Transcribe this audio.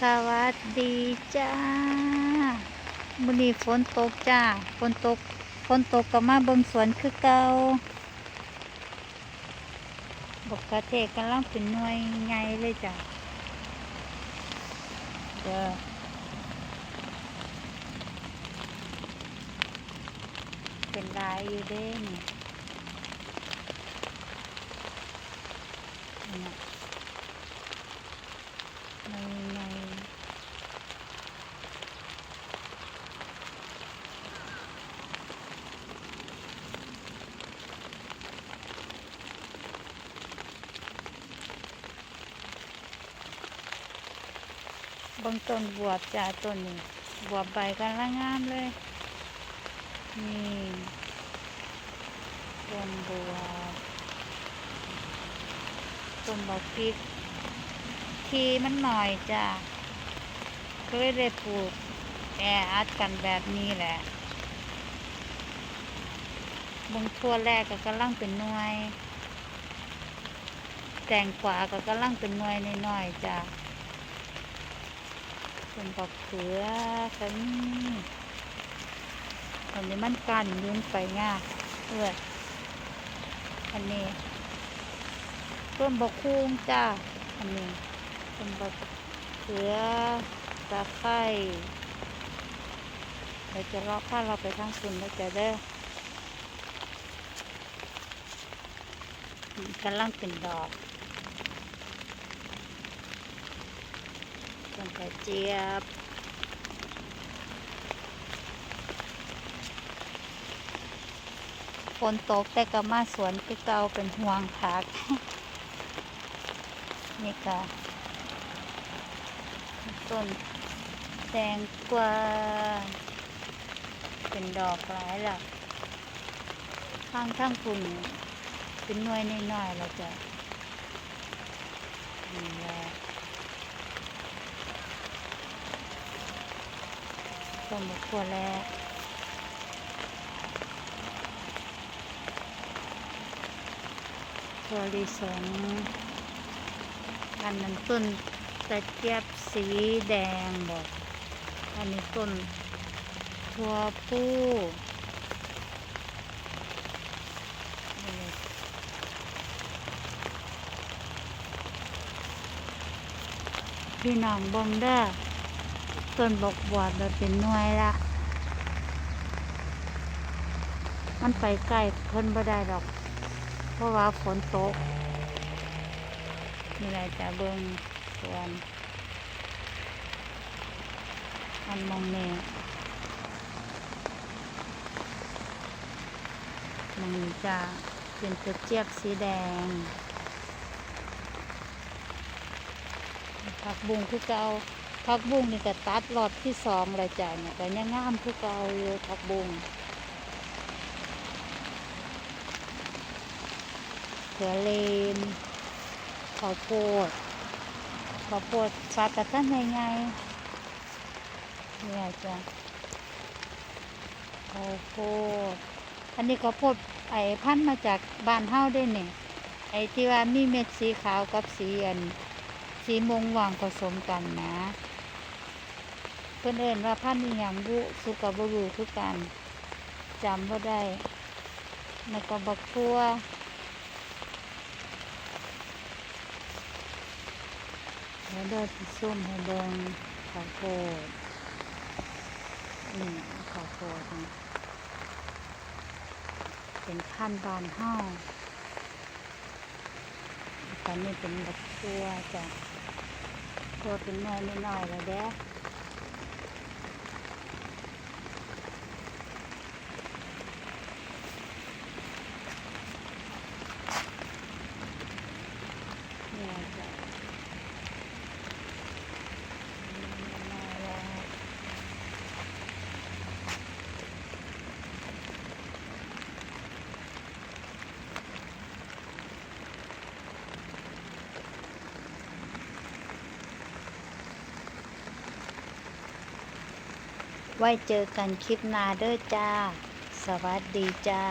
สวัสดีจ้ามื้อนี้ฝนตกจ้าฝนตกฝนตกก็มาเบิ่งสวนคือเก่าบกกระเทศกำลังเป็นหน่วยใหญ่เลยจ้ะเด้อเป็นลายอยู่เด้นี่เนี่ยในเบางต้นบวบจ้าต้นนี้บวบใบกันละงามเลย นี่ต้นบวบต้นบอกพริก ทีมันหน่อยจ้ะก็เลยได้ปลูกแออัดกันแบบนี้แหละบงทั่วแรกก็กำลังเป็นหน่วย แตงกวาก็กำลังเป็นหน่วยน้อยๆจ้ะ เป็นบักเขือกันอันนี้มันกันยืนไปง่ายเพื่ออันนี้ต้นบกคูงจ้า อันนี้เป็นบกเขือตะไคร้เราจะเลาะข้าเราไปทางสุนแล้วจะได้กำลังเป็นดอกต้น กระเจี๊ยบฝนตกแต่ก็มาสวนคือเก่าเป็นห่วงผัก นี่ค่ะต้นแตงกวาเป็นดอกหลายหลักข้างข้างคุณเป็นน่วยน้อยๆแล้วจ้ะนี่แหละ ต้นมะขัวแล้วถั่วลิสงอันนั้นต้นตะเกียบสีแดงบอกอันนี้ต้นทัวปูพี่น้องเบงเด้อ ต้นบกบวบแบบเป็นหน่วยละ มันไปใกล้เพิ่นบ่ได้ดอก เพราะว่าฝนตกนี่แหละจะเบิ่งสวนอันมองเนมันจะเป็นตะเจี๊ยบสีแดงผักบุ้งคือเก่า ผักบุ้งนี่ก็ตัดรอบที่สองลยจ้ะเนี่ยแต่ยังงามคือเก่าอยู่ผักบุ้งเขือเลนข้าวโพดข้าวโพดฝากกระตั้นยังไงเนี่ยจ้ะข้าวโพดอันนี้ข้าวโพดไอ้พันธ์มาจากบ้านเฮาได้เนี่ยไอ้ที่ว่ามีเม็ดสีขาวกับสีอันสีมงวางผสมกันนะ พื่อนเอินว่าพันธุ์หย่างบุสุกับบรูคือกันจำว่าได้แล้วก็บักทั่วแล้วเดินส้มให้เบิงข้าวโพดนี่ข้าวโพดนี่เป็นขั้นบานห้าตอนนี้เป็นบักตัวจ้ะตัวเป็นน้อยน้อยแล้วเด้อเนี่ยจ้ะ ไว้เจอกันคลิปหน้าเด้อจ้า สวัสดีจ้า